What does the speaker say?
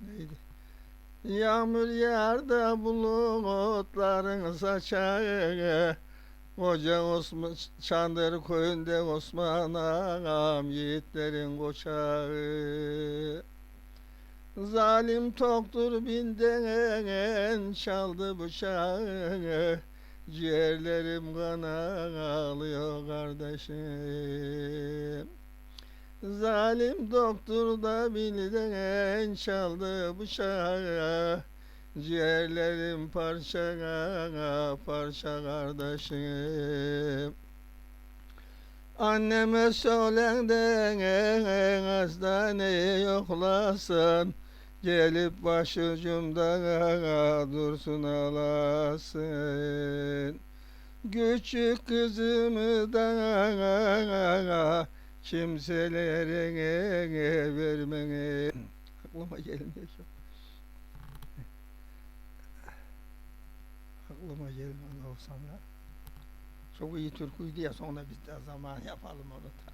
Neydi? Yağmur da bulutların saçağı Koca Osman Çandır köyünde Osman ağam yiğitlerin koçağı. Zalim toktur binden çaldı bıçağı. Ciğerlerim kan ağlıyor kardeşim Zalim doktor da bilden çaldı bıçağı Ciğerlerim parça parça kardeşim. Anneme söylen de hastaneye yoklasın. Gelip başucumda dursun alasın Küçük kızımı da kimselere vermene Aklıma gelmiyor şu. Aklıma gelmiyor olsam ya. Çok iyi türküydü ya sonra biz de zaman yapalım onu da.